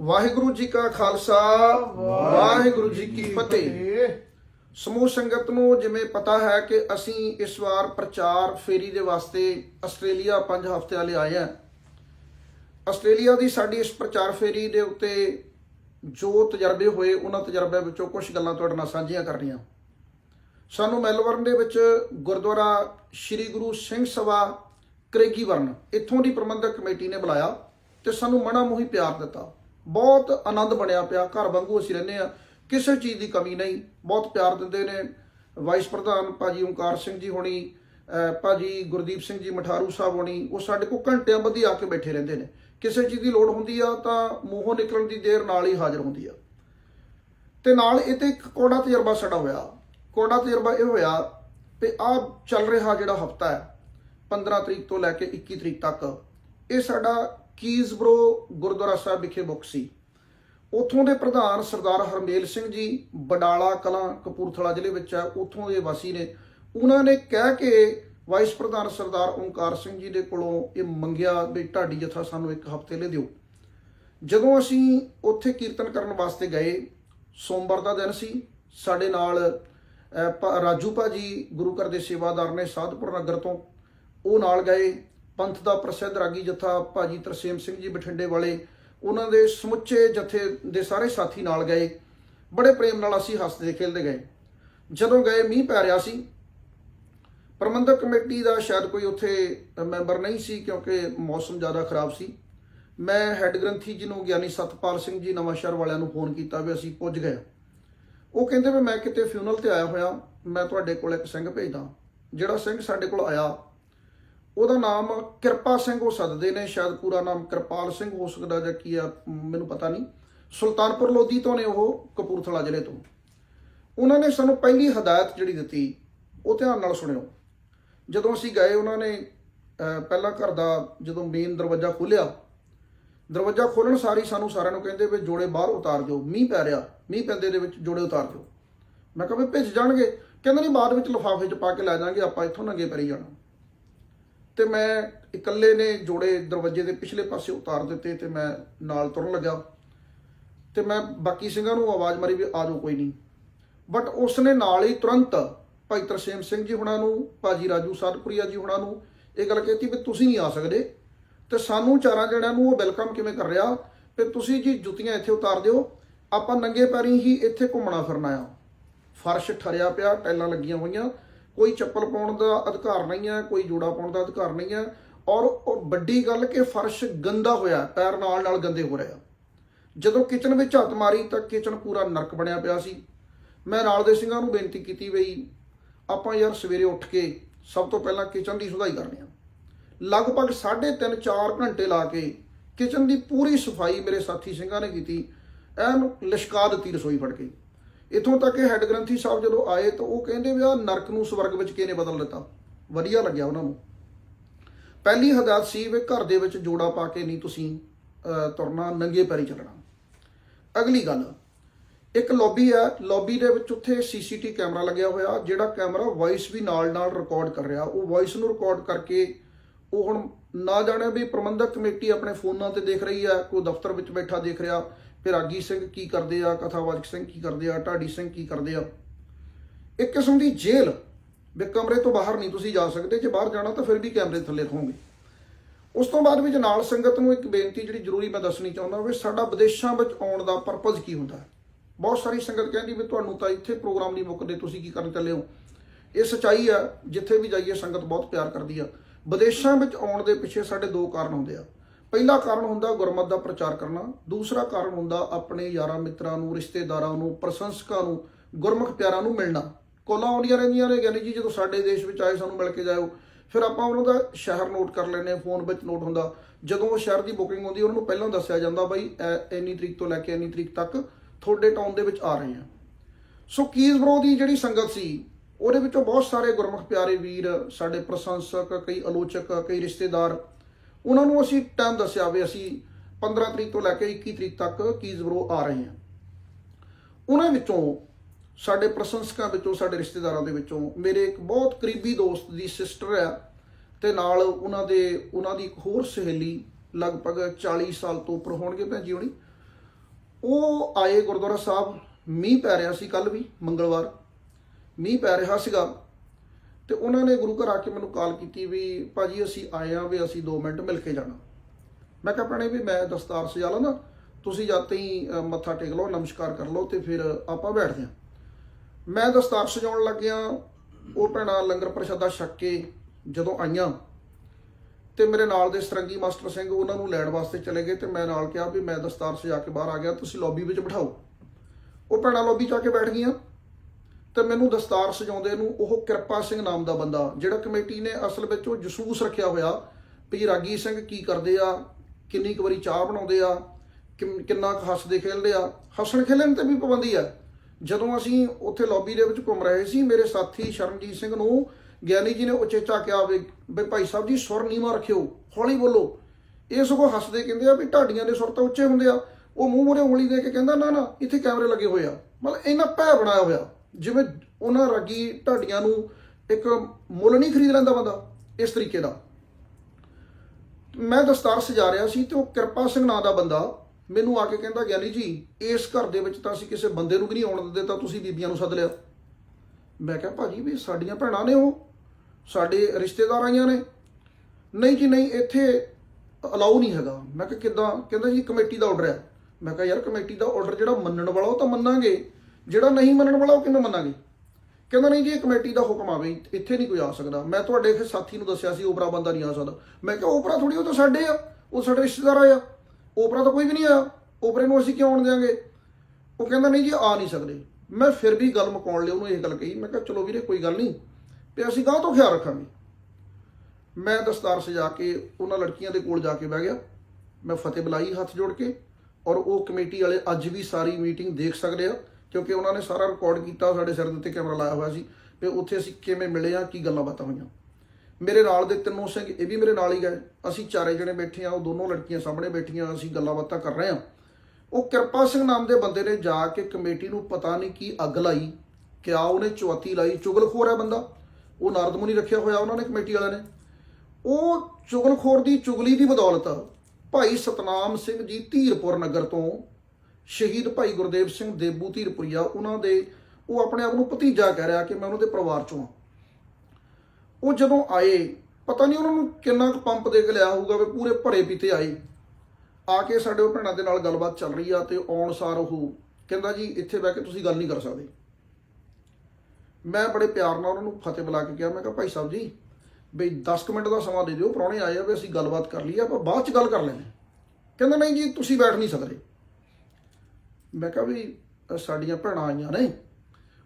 ਵਾਹਿਗੁਰੂ ਜੀ ਕਾ ਖਾਲਸਾ, ਵਾਹਿਗੁਰੂ ਜੀ ਕੀ ਫਤਿਹ। ਸਮੂਹ ਸੰਗਤ ਨੂੰ ਜਿਵੇਂ ਪਤਾ ਹੈ ਕਿ ਅਸੀਂ ਇਸ ਵਾਰ ਪ੍ਰਚਾਰ ਫੇਰੀ ਦੇ ਵਾਸਤੇ ਆਸਟ੍ਰੇਲੀਆ 5 ਹਫ਼ਤਿਆਂ ਲਈ ਆਏ ਹਾਂ। ਆਸਟ੍ਰੇਲੀਆ ਦੀ ਸਾਡੀ ਇਸ ਪ੍ਰਚਾਰ ਫੇਰੀ ਦੇ ਉੱਤੇ ਜੋ ਤਜਰਬੇ ਹੋਏ, ਉਹਨਾਂ ਤਜਰਬਿਆਂ ਵਿੱਚੋਂ ਕੁਝ ਗੱਲਾਂ ਤੁਹਾਡੇ ਨਾਲ ਸਾਂਝੀਆਂ ਕਰਨੀਆਂ। ਸਾਨੂੰ ਮੈਲਬਰਨ ਦੇ ਵਿੱਚ ਗੁਰਦੁਆਰਾ ਸ੍ਰੀ ਗੁਰੂ ਸਿੰਘ ਸਭਾ ਕਰੇਗੀਵਰਨ, ਇੱਥੋਂ ਦੀ ਪ੍ਰਬੰਧਕ ਕਮੇਟੀ ਨੇ ਬੁਲਾਇਆ ਤੇ ਸਾਨੂੰ ਮਨਾ ਮੋਹੀ ਪਿਆਰ ਦਿੱਤਾ। ਬਹੁਤ ਆਨੰਦ ਬਣਿਆ ਪਿਆ, ਘਰ ਵਾਂਗੂ ਅਸੀਂ ਰਹਿੰਦੇ ਆ ਕਿਸੇ ਚੀਜ਼ ਦੀ ਕਮੀ ਨਹੀਂ, ਬਹੁਤ ਪਿਆਰ ਦਿੰਦੇ ਨੇ। ਵਾਈਸ ਪ੍ਰਧਾਨ ਭਾਜੀ ਓਮਕਾਰ ਸਿੰਘ ਜੀ ਹੋਣੀ, ਅਹ ਭਾਜੀ ਗੁਰਦੀਪ ਸਿੰਘ ਜੀ ਮਠਾਰੂ ਸਾਹਿਬ ਹੋਣੀ, ਉਹ ਸਾਡੇ ਕੋਲ ਘੰਟਿਆਂ ਬੱਧੀ ਆ ਕੇ ਬੈਠੇ ਰਹਿੰਦੇ ਨੇ। ਕਿਸੇ ਚੀਜ਼ ਦੀ ਲੋੜ ਹੁੰਦੀ ਆ ਤਾਂ ਮੂੰਹੋਂ ਨਿਕਲਣ ਦੀ ਦੇਰ ਨਾਲ ਹੀ ਹਾਜ਼ਰ ਹੁੰਦੀ ਆ। ਤੇ ਨਾਲ ਇਹ ਤੇ ਇੱਕ ਕੋੜਾ ਤਜਰਬਾ ਸਾਡਾ ਹੋਇਆ। ਕੋੜਾ ਤਜਰਬਾ ਇਹ ਹੋਇਆ ਤੇ ਆ ਚੱਲ ਰਿਹਾ ਜਿਹੜਾ ਹਫਤਾ ਹੈ 15 ਤਰੀਕ ਤੋਂ ਲੈ ਕੇ 21 ਤਰੀਕ ਤੱਕ, ਇਹ ਸਾਡਾ ਕੀਜ਼ਬਰੋ ਗੁਰਦੁਆਰਾ ਸਾਹਿਬ ਵਿਖੇ ਮੁੱਖ ਸੀ ਉਥੋਂ ਦੇ ਪ੍ਰਧਾਨ ਸਰਦਾਰ ਹਰਮੇਲ ਸਿੰਘ ਜੀ ਬਡਾਲਾ ਕਲਾਂ ਕਪੂਰਥਲਾ ਜ਼ਿਲ੍ਹੇ ਵਿੱਚ ਹੈ, ਉਥੋਂ ਦੇ ਵਾਸੀ ਨੇ। ਉਹਨਾਂ ਨੇ ਕਹਿ ਕੇ ਵਾਈਸ ਪ੍ਰਧਾਨ ਸਰਦਾਰ ਓਮਕਾਰ ਸਿੰਘ ਜੀ ਦੇ ਕੋਲੋਂ ਇਹ ਮੰਗਿਆ ਵੀ ਢਾਡੀ ਜਥਾ ਸਾਨੂੰ ਇੱਕ ਹਫ਼ਤੇ ਲਈ ਦਿਓ। ਜਦੋਂ ਅਸੀਂ ਉੱਥੇ ਕੀਰਤਨ ਕਰਨ ਵਾਸਤੇ ਗਏ, ਸੋਮਵਾਰ ਦਾ ਦਿਨ ਸੀ, ਸਾਡੇ ਨਾਲ ਭਾ- ਰਾਜੂ ਭਾਜੀ ਗੁਰੂ ਘਰ ਦੇ ਸੇਵਾਦਾਰ ਨੇ ਸਾਧਪੁਰ ਨਗਰ ਤੋਂ, ਉਹ ਨਾਲ ਗਏ। ਪੰਥ ਦਾ ਪ੍ਰਸਿੱਧ ਰਾਗੀ ਜਥਾ ਭਾਜੀ ਤਰਸੇਮ ਸਿੰਘ ਜੀ ਬਠਿੰਡੇ ਵਾਲੇ, ਉਹਨਾਂ ਦੇ ਸਮੁੱਚੇ ਜਥੇ ਦੇ ਸਾਰੇ ਸਾਥੀ ਨਾਲ ਗਏ। ਬੜੇ ਪ੍ਰੇਮ ਨਾਲ ਅਸੀਂ ਹੱਸਦੇ ਖੇਲਦੇ ਗਏ। ਜਦੋਂ ਗਏ, ਮੀਂਹ ਪੈ ਰਿਹਾ ਸੀ। ਪ੍ਰਬੰਧਕ ਕਮੇਟੀ ਦਾ ਸ਼ਾਇਦ ਕੋਈ ਉੱਥੇ ਮੈਂਬਰ ਨਹੀਂ ਸੀ, ਕਿਉਂਕਿ ਮੌਸਮ ਜ਼ਿਆਦਾ ਖਰਾਬ ਸੀ। ਮੈਂ ਹੈੱਡ ਗ੍ਰੰਥੀ ਜੀ ਨੂੰ ਗਿਆਨੀ ਸਤਪਾਲ ਸਿੰਘ ਜੀ ਨਵਾਂਸ਼ਹਿਰ ਵਾਲਿਆਂ ਨੂੰ ਫੋਨ ਕੀਤਾ ਵੀ ਅਸੀਂ ਪੁੱਜ ਗਏ ਉਹ ਕਹਿੰਦੇ ਵੀ ਮੈਂ ਕਿਤੇ ਫਿਊਨਲ ਤੇ ਆਇਆ ਹੋਇਆ, ਮੈਂ ਤੁਹਾਡੇ ਕੋਲ ਇੱਕ ਸਿੰਘ ਭੇਜਦਾ, ਜਿਹੜਾ ਸਿੰਘ ਸਾਡੇ ਕੋਲ ਆਇਆ। ਉਹਦਾ ਨਾਮ ਕਿਰਪਾ ਸਿੰਘ ਉਹ ਸੱਦਦੇ ਨੇ ਸ਼ਾਇਦ ਪੂਰਾ ਨਾਮ ਕਿਰਪਾਲ ਸਿੰਘ ਹੋ ਸਕਦਾ ਜਾਂ ਕੀ ਆ ਮੈਨੂੰ ਪਤਾ ਨਹੀਂ। ਸੁਲਤਾਨਪੁਰ ਲੋਧੀ ਤੋਂ ਨੇ ਉਹ ਕਪੂਰਥਲਾ ਜ਼ਿਲ੍ਹੇ ਤੋਂ। ਉਹਨਾਂ ਨੇ ਸਾਨੂੰ ਪਹਿਲੀ ਹਦਾਇਤ ਜਿਹੜੀ ਦਿੱਤੀ ਉਹ ਧਿਆਨ ਨਾਲ ਸੁਣਿਓ। ਜਦੋਂ ਅਸੀਂ ਗਏ ਉਹਨਾਂ ਨੇ ਅਹ, ਪਹਿਲਾਂ ਘਰ ਦਾ ਜਦੋਂ ਮੇਨ ਦਰਵਾਜ਼ਾ ਖੋਲ੍ਹਿਆ ਦਰਵਾਜ਼ਾ ਖੋਲਣ ਸਾਰੀ ਸਾਨੂੰ ਸਾਰਿਆਂ ਨੂੰ ਕਹਿੰਦੇ ਵੀ ਜੋੜੇ ਬਾਹਰ ਉਤਾਰ ਦਿਓ ਮੀਂਹ ਪੈ ਰਿਹਾ ਮੀਂਹ ਪੈਂਦੇ ਦੇ ਵਿੱਚ ਜੋੜੇ ਉਤਾਰ ਦਿਓ। ਮੈਂ ਕਿਹਾ ਵੀ ਭਿੱਜ ਜਾਣਗੇ। ਕਹਿੰਦੇ ਨਹੀਂ ਬਾਅਦ ਵਿੱਚ ਲਿਫਾਫੇ 'ਚ ਪਾ ਕੇ ਲੈ ਜਾਾਂਗੇ ਆਪਾਂ ਇੱਥੋਂ ਨੰਗੇ ਪੈਰੀ ਜਾਣਾ। ਤੇ ਮੈਂ ਇਕੱਲੇ ਨੇ ਜੋੜੇ ਦਰਵਾਜ਼ੇ ਦੇ ਪਿਛਲੇ ਪਾਸੇ ਉਤਾਰ ਦਿੱਤੇ ਤੇ ਮੈਂ ਨਾਲ ਤੁਰਨ ਲੱਗਾ। ਤੇ ਮੈਂ ਬਾਕੀ ਸਿੰਘਾਂ ਨੂੰ ਆਵਾਜ਼ ਮਾਰੀ ਵੀ ਆ ਜਾਓ, ਕੋਈ ਨਹੀਂ। ਬਟ ਉਸ ਨੇ ਨਾਲ ਹੀ ਤੁਰੰਤ ਭਾਈ ਤਰਸੇਮ ਸਿੰਘ ਜੀ ਹੁਣਾਂ ਨੂੰ, ਭਾਜੀ ਰਾਜੂ ਸਾਧਪੁਰੀਆ ਜੀ ਹੁਣਾਂ ਨੂੰ ਇਹ ਗੱਲ ਕਹਿਤੀ ਵੀ ਤੁਸੀਂ ਨਹੀਂ ਆ ਸਕਦੇ। ਤੇ ਸਾਨੂੰ ਚਾਰਾਂ ਜਣਿਆਂ ਨੂੰ ਉਹ ਵੈਲਕਮ ਕਿਵੇਂ ਕਰ ਰਿਹਾ? ਵੀ ਤੁਸੀਂ ਜੀ ਜੁੱਤੀਆਂ ਇੱਥੇ ਉਤਾਰ ਦਿਓ, ਆਪਾਂ ਨੰਗੇ ਪੈਰੀ ਹੀ ਇੱਥੇ ਘੁੰਮਣਾ ਫਿਰਨਾ ਆ ਫਰਸ਼ ਠਰਿਆ ਪਿਆ ਟਾਈਲਾਂ ਲੱਗੀਆਂ ਹੋਈਆਂ। ਕੋਈ ਚੱਪਲ ਪਾਉਣ ਦਾ ਅਧਿਕਾਰ ਨਹੀਂ ਹੈ, ਕੋਈ ਜੋੜਾ ਪਾਉਣ ਦਾ ਅਧਿਕਾਰ ਨਹੀਂ ਹੈ ਔਰ ਉਹ ਵੱਡੀ ਗੱਲ ਕਿ ਫਰਸ਼ ਗੰਦਾ ਹੋਇਆ, ਪੈਰ ਨਾਲ ਨਾਲ ਗੰਦੇ ਹੋ ਰਿਹਾ ਜਦੋਂ ਕਿਚਨ ਵਿੱਚ ਹੱਥ ਮਾਰੀ ਤਾਂ ਕਿਚਨ ਪੂਰਾ ਨਰਕ ਬਣਿਆ ਪਿਆ ਸੀ। ਮੈਂ ਨਾਲ ਦੇ ਸਿੰਘਾਂ ਨੂੰ ਬੇਨਤੀ ਕੀਤੀ ਬਈ ਆਪਾਂ ਯਾਰ ਸਵੇਰੇ ਉੱਠ ਕੇ ਸਭ ਤੋਂ ਪਹਿਲਾਂ ਕਿਚਨ ਦੀ ਸੁਧਾਈ ਕਰਨੀ ਆ। ਲਗਭਗ 3.5 4 ਘੰਟੇ ਲਾ ਕੇ ਕਿਚਨ ਦੀ ਪੂਰੀ ਸਫ਼ਾਈ ਮੇਰੇ ਸਾਥੀ ਸਿੰਘਾਂ ਨੇ ਕੀਤੀ। ਐਨ ਲਿਸ਼ਕਾ ਦਿੱਤੀ ਰਸੋਈ ਫੜ ਕੇ। ਇਥੋਂ ਤੱਕ ਕਿ ਹੈੱਡ ਗ੍ਰੰਥੀ ਸਾਹਿਬ ਜਦੋਂ ਆਏ ਤਾਂ ਉਹ ਕਹਿੰਦੇ ਵੀ ਆ ਨਰਕ ਨੂੰ ਸਵਰਗ ਵਿੱਚ ਕਿਹਨੇ ਬਦਲ ਦਿੱਤਾ? ਵਧੀਆ ਲੱਗਿਆ ਉਹਨਾਂ ਨੂੰ। ਪਹਿਲੀ ਹਦਾਇਤ ਸੀ ਵੀ ਘਰ ਦੇ ਵਿੱਚ ਜੋੜਾ ਪਾ ਕੇ ਨਹੀਂ ਤੁਸੀਂ ਤੁਰਨਾ, ਨੰਗੇ ਪੈਰੀ ਚੱਲਣਾ। ਅਗਲੀ ਗੱਲ, ਇੱਕ ਲੌਬੀ ਹੈ ਲੌਬੀ ਦੇ ਵਿੱਚ ਉੱਥੇ ਸੀਸੀਟੀ ਕੈਮਰਾ ਲੱਗਿਆ ਹੋਇਆ, ਜਿਹੜਾ ਕੈਮਰਾ ਵਾਇਸ ਵੀ ਨਾਲ ਨਾਲ ਰਿਕਾਰਡ ਕਰ ਰਿਹਾ। ਉਹ ਵਾਇਸ ਨੂੰ ਰਿਕਾਰਡ ਕਰਕੇ ਉਹ ਹੁਣ ਨਾ ਜਾਣੇ ਵੀ ਪ੍ਰਬੰਧਕ ਕਮੇਟੀ ਆਪਣੇ ਫੋਨਾਂ ਤੇ ਦੇਖ ਰਹੀ ਹੈ, ਕੋਈ ਦਫ਼ਤਰ ਵਿੱਚ ਬੈਠਾ ਦੇਖ ਰਿਹਾ ਫਿਰ ਰਾਗੀ ਸਿੰਘ ਕੀ ਕਰਦੇ ਆ, ਕਥਾਵਾਚਕ ਸਿੰਘ ਕੀ ਕਰਦੇ ਆ, ਢਾਡੀ ਸਿੰਘ ਕੀ ਕਰਦੇ ਆ। ਇੱਕ ਕਿਸਮ ਦੀ ਜੇਲ੍ਹ ਵੀ ਕਮਰੇ ਤੋਂ ਬਾਹਰ ਨਹੀਂ ਤੁਸੀਂ ਜਾ ਸਕਦੇ, ਜੇ ਬਾਹਰ ਜਾਣਾ ਤਾਂ ਫਿਰ ਵੀ ਕੈਮਰੇ ਥੱਲੇ ਰਹੋਗੇ ਉਸ ਤੋਂ ਬਾਅਦ ਵਿੱਚ ਨਾਲ ਸੰਗਤ ਨੂੰ ਇੱਕ ਬੇਨਤੀ ਜਿਹੜੀ ਜ਼ਰੂਰੀ ਮੈਂ ਦੱਸਣੀ ਚਾਹੁੰਦਾ ਵੀ ਸਾਡਾ ਵਿਦੇਸ਼ਾਂ ਵਿੱਚ ਆਉਣ ਦਾ ਪਰਪਸ ਕੀ ਹੁੰਦਾ ਬਹੁਤ ਸਾਰੀ ਸੰਗਤ ਕਹਿੰਦੀ ਵੀ ਤੁਹਾਨੂੰ ਤਾਂ ਇੱਥੇ ਪ੍ਰੋਗਰਾਮ ਨਹੀਂ ਮੁੱਕਦੇ, ਤੁਸੀਂ ਕੀ ਕਰਨ ਚੱਲੇ ਹੋ? ਇਹ ਸਚਾਈ ਆ ਜਿੱਥੇ ਵੀ ਜਾਈਏ ਸੰਗਤ ਬਹੁਤ ਪਿਆਰ ਕਰਦੀ ਆ। ਵਿਦੇਸ਼ਾਂ ਵਿੱਚ ਆਉਣ ਦੇ ਪਿੱਛੇ ਸਾਡੇ ਦੋ ਕਾਰਨ ਹੁੰਦੇ ਆ। ਪਹਿਲਾ ਕਾਰਨ ਹੁੰਦਾ ਗੁਰਮਤ ਦਾ ਪ੍ਰਚਾਰ ਕਰਨਾ, ਦੂਸਰਾ ਕਾਰਨ ਹੁੰਦਾ ਆਪਣੇ ਯਾਰਾਂ ਮਿੱਤਰਾਂ ਨੂੰ, ਰਿਸ਼ਤੇਦਾਰਾਂ ਨੂੰ, ਪ੍ਰਸ਼ੰਸਕਾਂ ਨੂੰ, ਗੁਰਮੁਖ ਪਿਆਰਾਂ ਨੂੰ ਮਿਲਣਾ। ਕੋਲਾਂ ਆਉਂਦੀਆਂ ਰਹਿੰਦੀਆਂ ਨੇ ਗਿਆਨੀ ਜੀ ਜਦੋਂ ਸਾਡੇ ਦੇਸ਼ ਵਿੱਚ ਆਏ ਸਾਨੂੰ ਮਿਲ ਕੇ ਜਾਇਓ, ਫਿਰ ਆਪਾਂ ਉਹਨਾਂ ਦਾ ਸ਼ਹਿਰ ਨੋਟ ਕਰ ਲੈਨੇ ਫੋਨ ਵਿੱਚ ਨੋਟ ਹੁੰਦਾ। ਜਦੋਂ ਉਹ ਸ਼ਹਿਰ ਦੀ ਬੁਕਿੰਗ ਹੁੰਦੀ, ਉਹਨਾਂ ਨੂੰ ਪਹਿਲਾਂ ਦੱਸਿਆ ਜਾਂਦਾ ਬਾਈ ਐ- ਇੰਨੀ ਤਰੀਕ ਤੋਂ ਲੈ ਕੇ ਇੰਨੀ ਤਰੀਕ ਤੱਕ ਤੁਹਾਡੇ ਟਾਊਨ ਦੇ ਵਿੱਚ ਆ ਰਹੇ ਆ ਸੋ ਕੀਜ਼ਬਰੋ ਦੀ ਜਿਹੜੀ ਸੰਗਤ ਸੀ, ਉਹਦੇ ਵਿੱਚੋਂ ਬਹੁਤ ਸਾਰੇ ਗੁਰਮੁਖ ਪਿਆਰੇ ਵੀਰ, ਸਾਡੇ ਪ੍ਰਸ਼ੰਸਕ, ਕਈ ਆਲੋਚਕ, ਕਈ ਰਿਸ਼ਤੇਦਾਰ ਉਹਨਾਂ ਨੂੰ ਅਸੀਂ ਟਾਈਮ ਦੱਸਿਆ ਵੀ ਅਸੀਂ 15 ਤਰੀਕ ਤੋਂ ਲੈ ਕੇ 21 ਤਰੀਕ ਤੱਕ ਕੀਜ਼ਬਰੋ ਆ ਰਹੇ ਹਾਂ। ਉਹਨਾਂ ਵਿੱਚੋਂ ਸਾਡੇ ਪ੍ਰਸ਼ੰਸਕਾਂ ਵਿੱਚੋਂ, ਸਾਡੇ ਰਿਸ਼ਤੇਦਾਰਾਂ ਦੇ ਵਿੱਚੋਂ ਮੇਰੇ ਇੱਕ ਬਹੁਤ ਕਰੀਬੀ ਦੋਸਤ ਦੀ ਸਿਸਟਰ ਆ ਤੇ ਨਾਲ ਉਹਨਾਂ ਦੇ, ਉਹਨਾਂ ਦੀ ਇੱਕ ਹੋਰ ਸਹੇਲੀ ਲਗਭਗ 40 ਸਾਲ ਤੋਂ ਉੱਪਰ ਹੋਣਗੇ ਭੈਣ ਜੀ ਹੋਣੀ। ਉਹ ਆਏ ਗੁਰਦੁਆਰਾ ਸਾਹਿਬ, ਮੀਂਹ ਪੈ ਰਿਹਾ ਸੀ ਕੱਲ ਵੀ, ਮੰਗਲਵਾਰ। ਮੀਂਹ ਪੈ ਰਿਹਾ ਸੀਗਾ। ਤੇ ਉਹਨਾਂ ਨੇ ਗੁਰੂ ਘਰ ਆ ਕੇ ਮੈਨੂੰ ਕਾਲ ਕੀਤੀ ਵੀ ਭਾਜੀ ਅਸੀਂ ਆਏ ਆ ਵੀ ਅਸੀਂ 2 ਮਿੰਟ ਮਿਲ ਕੇ ਜਾਣਾ। ਮੈਂ ਕਿਹਾ ਭੈਣੇ ਵੀ ਮੈਂ ਦਸਤਾਰ ਸਜਾ ਲਾ ਨਾ, ਤੁਸੀਂ ਜਾਂਦੇ ਹੀ ਮੱਥਾ ਟੇਕ ਲਓ, ਨਮਸਕਾਰ ਕਰ ਲਓ ਤੇ ਫਿਰ ਆਪਾਂ ਬੈਠਦੇ ਹਾਂ। ਮੈਂ ਦਸਤਾਰ ਸਜਾਉਣ ਲੱਗਿਆ, ਉਹ ਭੈਣਾਂ ਲੰਗਰ ਪ੍ਰਸ਼ਾਦਾ ਛਕ ਕੇ ਜਦੋਂ ਆਈਆਂ ਤੇ ਮੇਰੇ ਨਾਲ ਦੇ ਸਰੰਗੀ ਮਾਸਟਰ ਸਿੰਘ ਉਹਨਾਂ ਨੂੰ ਲੈਣ ਵਾਸਤੇ ਚਲੇ ਗਏ ਤੇ ਮੈਂ ਨਾਲ ਕਿਹਾ ਵੀ ਮੈਂ ਦਸਤਾਰ ਸਜਾ ਕੇ ਬਾਹਰ ਆ ਗਿਆ, ਤੁਸੀਂ ਲੌਬੀ ਵਿੱਚ ਬਿਠਾਓ। ਉਹ ਭੈਣਾਂ ਲੌਬੀ 'ਚ ਆ ਕੇ ਬੈਠ ਗਈਆਂ। ਤੇ ਮੈਨੂੰ ਦਸਤਾਰ ਸਜਾਉਂਦੇ ਨੂੰ ਉਹ ਕਿਰਪਾ ਸਿੰਘ ਨਾਮ ਦਾ ਬੰਦਾ, ਜਿਹੜਾ ਕਮੇਟੀ ਨੇ ਅਸਲ ਵਿੱਚ ਉਹ ਜਸੂਸ ਰੱਖਿਆ ਹੋਇਆ ਵੀ ਰਾਗੀ ਸਿੰਘ ਕੀ ਕਰਦੇ ਆ, ਕਿੰਨੀ ਕੁ ਵਾਰੀ ਚਾਹ ਬਣਾਉਂਦੇ ਆ, ਕਿੰਨ- ਕਿੰਨਾ ਕੁ ਹੱਸਦੇ ਖੇਲਦੇ ਆ। ਹੱਸਣ ਖੇਲਣ ਤੇ ਵੀ ਪਾਬੰਦੀ ਆ। ਜਦੋਂ ਅਸੀਂ ਉੱਥੇ ਲੌਬੀ ਦੇ ਵਿੱਚ ਘੁੰਮ ਰਹੇ ਸੀ, ਮੇਰੇ ਸਾਥੀ ਸ਼ਰਨਜੀਤ ਸਿੰਘ ਨੂੰ ਗਿਆਨੀ ਜੀ ਨੇ ਉਚੇਚਾ ਕਿਹਾ ਵੀ ਵੀ ਭਾਈ ਸਾਹਿਬ ਜੀ, ਸੁਰ ਨੀਵਾਂ ਰੱਖਿਓ, ਹੌਲੀ ਬੋਲੋ। ਇਹ ਸਗੋਂ ਹੱਸਦੇ ਕਹਿੰਦੇ ਆ ਵੀ ਢਾਡੀਆਂ ਦੇ ਸੁਰ ਤਾਂ ਉੱਚੇ ਹੁੰਦੇ ਆ। ਉਹ ਮੂੰਹ ਮੂਰੇ ਉਂਗਲੀ ਦੇ ਕੇ ਕਹਿੰਦਾ, ਨਾ ਨਾ, ਇੱਥੇ ਕੈਮਰੇ ਲੱਗੇ ਹੋਏ ਆ। ਮਤਲਬ ਇਹਨਾਂ ਭੈ ਬਣਾਇਆ ਹੋਇਆ। ਜਿਵੇਂ ਉਹਨਾਂ ਰਾਗੀ ਢਾਡੀਆਂ ਨੂੰ ਇੱਕ ਮੁੱਲ ਨਹੀਂ ਖਰੀਦ ਲੈਂਦਾ ਬੰਦਾ ਇਸ ਤਰੀਕੇ ਦਾ। ਮੈਂ ਦਸਤਾਰ ਸਜਾ ਰਿਹਾ ਸੀ ਤੇ ਉਹ ਕਿਰਪਾ ਸਿੰਘ ਨਾਂ ਦਾ ਬੰਦਾ ਮੈਨੂੰ ਆ ਕੇ ਕਹਿੰਦਾ, ਗਿਆਨੀ ਜੀ, ਇਸ ਘਰ ਦੇ ਵਿੱਚ ਤਾਂ ਅਸੀਂ ਕਿਸੇ ਬੰਦੇ ਨੂੰ ਵੀ ਨਹੀਂ ਆਉਣ ਦਿੰਦੇ, ਤਾਂ ਤੁਸੀਂ ਬੀਬੀਆਂ ਨੂੰ ਸੱਦ ਲਿਆ। ਮੈਂ ਕਿਹਾ, ਭਾਜੀ, ਵੀ ਸਾਡੀਆਂ ਭੈਣਾਂ ਨੇ ਉਹ, ਸਾਡੇ ਰਿਸ਼ਤੇਦਾਰ ਆਈਆਂ ਨੇ। ਨਹੀਂ ਜੀ, ਨਹੀਂ, ਇੱਥੇ ਅਲਾਉ ਨਹੀਂ ਹੈਗਾ। ਮੈਂ ਕਿਹਾ, ਕਿੱਦਾਂ? ਕਹਿੰਦਾ ਜੀ, ਕਮੇਟੀ ਦਾ ਆਰਡਰ ਹੈ ਮੈਂ ਕਿਹਾ, ਯਾਰ, ਕਮੇਟੀ ਦਾ ਆਰਡਰ ਜਿਹੜਾ ਮੰਨਣ ਵਾਲਾ ਉਹ ਤਾਂ ਮੰਨਾਂਗੇ। ਜਿਹੜਾ ਨਹੀਂ ਮੰਨਣ ਵਾਲਾ ਉਹ ਕਿਵੇਂ ਮੰਨਾਂਗੇ? ਕਹਿੰਦਾ ਨਹੀਂ ਜੀ, ਇਹ ਕਮੇਟੀ ਦਾ ਹੁਕਮ ਆਵੇ ਇੱਥੇ ਨਹੀਂ ਕੋਈ ਆ ਸਕਦਾ। ਮੈਂ ਤੁਹਾਡੇ ਇੱਕ ਸਾਥੀ ਨੂੰ ਦੱਸਿਆ ਸੀ, ਓਪਰਾ ਬੰਦਾ ਨਹੀਂ ਆ ਸਕਦਾ। ਮੈਂ ਕਿਹਾ, ਓਪਰਾ ਥੋੜੀ ਉਹ ਤਾਂ ਸਾਡੇ ਆ, ਉਹ ਸਾਡੇ ਰਿਸ਼ਤੇਦਾਰ ਆ। ਓਪਰਾ ਤਾਂ ਕੋਈ ਵੀ ਨਹੀਂ ਆਇਆ। ਓਪਰੇ ਨੂੰ ਅਸੀਂ ਕਿਉਂ ਆਉਣ ਦਿਆਂਗੇ? ਉਹ ਕਹਿੰਦਾ ਨਹੀਂ ਜੀ, ਆ ਨਹੀਂ ਸਕਦੇ। ਮੈਂ ਫਿਰ ਵੀ ਗੱਲ ਮੁਕਾਉਣ ਲਈ ਉਹਨੂੰ ਇਹ ਗੱਲ ਕਹੀ। ਮੈਂ ਕਿਹਾ, ਚਲੋ ਵੀਰੇ, ਕੋਈ ਗੱਲ ਨਹੀਂ। ਤੇ ਅਸੀਂ ਗਾਂ ਤੋਂ ਖਿਆਲ ਰੱਖਾਂਗੇ। ਮੈਂ ਦਸਤਾਰ ਸਜਾ ਕੇ ਉਹਨਾਂ ਲੜਕੀਆਂ ਦੇ ਕੋਲ ਜਾ ਕੇ ਬਹਿ ਗਿਆ। ਮੈਂ ਫਤਿਹ ਬੁਲਾਈ ਹੱਥ ਜੋੜ ਕੇ। ਔਰ ਉਹ ਕਮੇਟੀ ਵਾਲੇ ਅੱਜ ਵੀ ਸਾਰੀ ਮੀਟਿੰਗ ਦੇਖ ਸਕਦੇ ਆ। ਕਿਉਂਕਿ ਉਹਨਾਂ ਨੇ ਸਾਰਾ ਰਿਕਾਰਡ ਕੀਤਾ, ਸਾਡੇ ਸਿਰ ਦੇ ਉੱਤੇ ਕੈਮਰਾ ਲਾਇਆ ਹੋਇਆ ਸੀ ਵੀ ਉੱਥੇ ਅਸੀਂ ਕਿਵੇਂ ਮਿਲੇ ਆ ਕੀ ਗੱਲਾਂ ਬਾਤਾਂ ਹੋਈਆਂ। ਮੇਰੇ ਨਾਲ ਦੇ ਤਿੰਨੋਂ ਸਿੰਘ, ਇਹ ਵੀ ਮੇਰੇ ਨਾਲ ਹੀ ਗਏ। ਅਸੀਂ ਚਾਰੇ ਜਣੇ ਬੈਠੇ ਆ ਉਹ ਦੋਨੋਂ ਲੜਕੀਆਂ ਸਾਹਮਣੇ ਬੈਠੀਆਂ, ਅਸੀਂ ਗੱਲਾਂ ਬਾਤਾਂ ਕਰ ਰਹੇ ਆ ਉਹ ਕਿਰਪਾ ਸਿੰਘ ਨਾਮ ਦੇ ਬੰਦੇ ਨੇ ਜਾ ਕੇ ਕਮੇਟੀ ਨੂੰ ਪਤਾ ਨਹੀਂ ਕੀ ਅੱਗ ਲਾਈ, ਕਿਆ ਉਹਨੇ ਚੁਆਤੀ ਲਾਈ, ਚੁਗਲਖੋਰ ਹੈ ਬੰਦਾ। ਉਹ ਨਾਰਦਮੁਨੀ ਰੱਖਿਆ ਹੋਇਆ ਉਹਨਾਂ ਨੇ ਕਮੇਟੀ ਵਾਲਿਆਂ ਨੇ। ਉਹ ਚੁਗਲਖੋਰ ਦੀ ਚੁਗਲੀ ਦੀ ਬਦੌਲਤ ਭਾਈ ਸਤਨਾਮ ਸਿੰਘ ਜੀ ਧੀਰਪੁਰ ਨਗਰ ਤੋਂ ਸ਼ਹੀਦ ਭਾਈ ਗੁਰਦੇਵ ਸਿੰਘ ਦੇਬੂ ਧੀਰਪੁਰੀਆ, ਉਹਨਾਂ ਦੇ ਉਹ ਆਪਣੇ ਆਪ ਨੂੰ ਭਤੀਜਾ ਕਹਿ ਰਿਹਾ ਕਿ ਮੈਂ ਉਹਨਾਂ ਦੇ ਪਰਿਵਾਰ ਚੋਂ ਹਾਂ। ਉਹ ਜਦੋਂ ਆਏ, ਪਤਾ ਨਹੀਂ ਉਹਨਾਂ ਨੂੰ ਕਿੰਨਾ ਕੁ ਪੰਪ ਦੇ ਕੇ ਲਿਆ ਹੋਊਗਾ ਵੀ ਪੂਰੇ ਭਰੇ ਪੀਤੇ ਆਏ। ਆ ਕੇ ਸਾਡੇ ਉਹ ਭੈਣਾਂ ਦੇ ਨਾਲ ਗੱਲਬਾਤ ਚੱਲ ਰਹੀ ਆ ਤੇ ਆਉਣ ਸਾਰ ਉਹ ਕਹਿੰਦਾ ਜੀ, ਇੱਥੇ ਬਹਿ ਕੇ ਤੁਸੀਂ ਗੱਲ ਨਹੀਂ ਕਰ ਸਕਦੇ। ਮੈਂ ਬੜੇ ਪਿਆਰ ਨਾਲ ਉਹਨਾਂ ਨੂੰ ਫਤਿਹ ਬੁਲਾ ਕੇ ਕਿਹਾ, ਮੈਂ ਕਿਹਾ ਭਾਈ ਸਾਹਿਬ ਜੀ, ਬਈ 10 ਕੁ ਮਿੰਟ ਦਾ ਸਮਾਂ ਦੇ ਦਿਓ, ਪ੍ਰਾਹੁਣੇ ਆਏ ਆ, ਵੀ ਅਸੀਂ ਗੱਲਬਾਤ ਕਰ ਲਈਏ, ਆਪਾਂ ਬਾਅਦ ਚ ਗੱਲ ਕਰ ਲੈਂਦੇ। ਹਾਂ। ਕਹਿੰਦਾ, ਨਹੀਂ ਜੀ, ਤੁਸੀਂ ਬੈਠ ਨਹੀਂ ਸਕਦੇ। ਮੈਂ ਕਿਹਾ ਵੀ ਸਾਡੀਆਂ ਭੈਣਾਂ ਆਈਆਂ ਨੇ।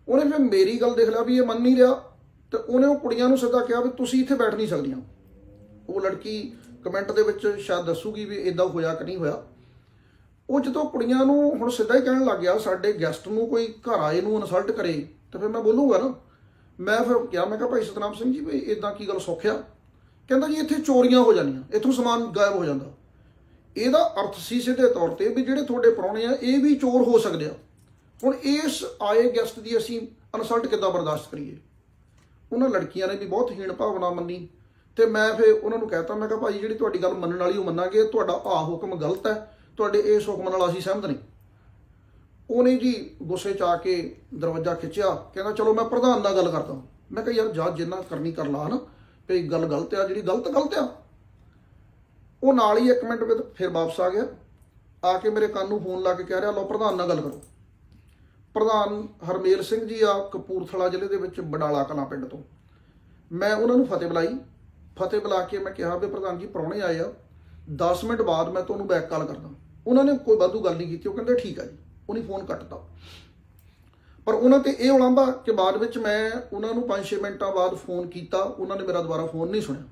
ਉਹਨੇ ਫਿਰ ਮੇਰੀ ਗੱਲ ਦੇਖ ਲਿਆ ਵੀ ਇਹ ਮੰਨ ਨਹੀਂ ਰਿਹਾ। ਤੇ ਉਹਨੇ ਉਹ ਕੁੜੀਆਂ ਨੂੰ ਸਿੱਧਾ ਕਿਹਾ ਵੀ ਤੁਸੀਂ ਇੱਥੇ ਬੈਠ ਨਹੀਂ ਸਕਦੀਆਂ। ਉਹ ਲੜਕੀ ਕਮੈਂਟ ਦੇ ਵਿੱਚ ਸ਼ਾਇਦ ਦੱਸੂਗੀ ਵੀ ਇਦਾਂ ਹੋਇਆ ਕਿ ਨਹੀਂ ਹੋਇਆ। ਉਹ ਜਦੋਂ ਕੁੜੀਆਂ ਨੂੰ ਹੁਣ ਸਿੱਧਾ ਹੀ ਕਹਿਣ ਲੱਗ ਗਿਆ, ਸਾਡੇ ਗੈਸਟ ਨੂੰ ਕੋਈ ਘਰ ਆਏ ਨੂੰ ਇਨਸਲਟ ਕਰੇ, ਤਾਂ ਫਿਰ ਮੈਂ ਬੋਲੂਗਾ ਨਾ। ਮੈਂ ਫਿਰ ਕਿਹਾ, ਮੈਂ ਕਿਹਾ ਭਾਈ ਸਤਨਾਮ ਸਿੰਘ ਜੀ, ਵੀ ਇਦਾਂ ਕੀ ਗੱਲ ਸੌਖਿਆ? ਕਹਿੰਦਾ ਜੀ ਇੱਥੇ ਚੋਰੀਆਂ ਹੋ ਜਾਂਦੀਆਂ, ਇੱਥੋਂ ਸਮਾਨ ਗਾਇਬ ਹੋ ਜਾਂਦਾ। ਇਹਦਾ ਅਰਥ ਸੀ ਸਿੱਧੇ ਤੌਰ ਤੇ ਵੀ ਜਿਹੜੇ ਤੁਹਾਡੇ ਪ੍ਰਾਹੁਣੇ ਆ, ਇਹ ਵੀ ਚੋਰ ਹੋ ਸਕਦੇ ਆ। ਹੁਣ ਇਸ ਆਏ ਗੈਸਟ ਦੀ ਅਸੀਂ ਇਨਸਲਟ ਕਿੱਦਾਂ ਬਰਦਾਸ਼ਤ ਕਰੀਏ? ਉਹਨਾਂ ਲੜਕੀਆਂ ਨੇ ਵੀ ਬਹੁਤ ਹੀਣ ਭਾਵਨਾ ਮੰਨੀ ਤੇ ਮੈਂ ਫਿਰ ਉਹਨਾਂ ਨੂੰ ਕਹਿਤਾ, ਮੈਂ ਕਿਹਾ ਭਾਈ ਜਿਹੜੀ ਤੁਹਾਡੀ ਗੱਲ ਮੰਨਣ ਵਾਲੀ ਉਹ ਮੰਨਾਂਗੇ, ਤੁਹਾਡਾ ਆ ਹੁਕਮ ਗਲਤ ਹੈ, ਤੁਹਾਡੇ ਇਸ ਹੁਕਮ ਨਾਲ ਅਸੀਂ ਸਹਿਮਤ ਨਹੀਂ। ਉਹਨੇ ਜੀ ਗੁੱਸੇ ਚ ਆ ਕੇ ਦਰਵਾਜ਼ਾ ਖਿੱਚਿਆ, ਕਹਿੰਦਾ, ਚਲੋ ਮੈਂ ਪ੍ਰਧਾਨ ਨਾਲ ਗੱਲ ਕਰਦਾ ਮੈਂ ਕਿਹਾ, ਯਾਰ, ਜਾ ਜਿੰਨਾ ਕਰਨੀ ਕਰ ਲਾ ਨਾ ਵੀ ਗੱਲ ਗਲਤ ਆ, ਜਿਹੜੀ ਗਲਤ ਗਲਤ ਆ ਉਹ ਨਾਲ ਹੀ 1 ਮਿੰਟ ਵਿੱਚ ਫਿਰ ਵਾਪਸ ਆ ਗਿਆ। ਆ ਕੇ ਮੇਰੇ ਕੰਨ ਨੂੰ ਫੋਨ ਲਾ ਕੇ ਕਹਿ ਰਿਹਾ, ਲਓ ਪ੍ਰਧਾਨ ਨਾਲ ਗੱਲ ਕਰੋ। ਪ੍ਰਧਾਨ ਹਰਮੇਲ ਸਿੰਘ ਜੀ ਆ ਕਪੂਰਥਲਾ ਜ਼ਿਲ੍ਹੇ ਦੇ ਵਿੱਚ ਬਡਾਲਾ ਕਲਾਂ ਪਿੰਡ ਤੋਂ। ਮੈਂ ਉਹਨਾਂ ਨੂੰ ਫਤਿਹ ਬੁਲਾਈ। ਫਤਿਹ ਬੁਲਾ ਕੇ ਮੈਂ ਕਿਹਾ ਵੀ ਪ੍ਰਧਾਨ ਜੀ ਪ੍ਰਾਹੁਣੇ ਆਏ ਆ। 10 ਮਿੰਟ ਬਾਅਦ ਮੈਂ ਤੁਹਾਨੂੰ ਬੈਕ ਕਾਲ ਕਰਦਾ। ਉਹਨਾਂ ਨੇ ਕੋਈ ਵਾਧੂ ਗੱਲ ਨਹੀਂ ਕੀਤੀ। ਉਹ ਕਹਿੰਦੇ, ਠੀਕ ਆ ਜੀ। ਉਹਨੇ ਫੋਨ ਕੱਟਤਾ। ਪਰ ਉਹਨਾਂ ਤੇ ਇਹ ਉਲਾਂਭਾ ਕਿ ਬਾਅਦ ਵਿੱਚ ਮੈਂ ਉਹਨਾਂ ਨੂੰ 5-6 ਮਿੰਟਾਂ ਬਾਅਦ ਫੋਨ ਕੀਤਾ। ਉਹਨਾਂ ਨੇ ਮੇਰਾ ਦੁਬਾਰਾ ਫੋਨ ਨਹੀਂ ਸੁਣਿਆ।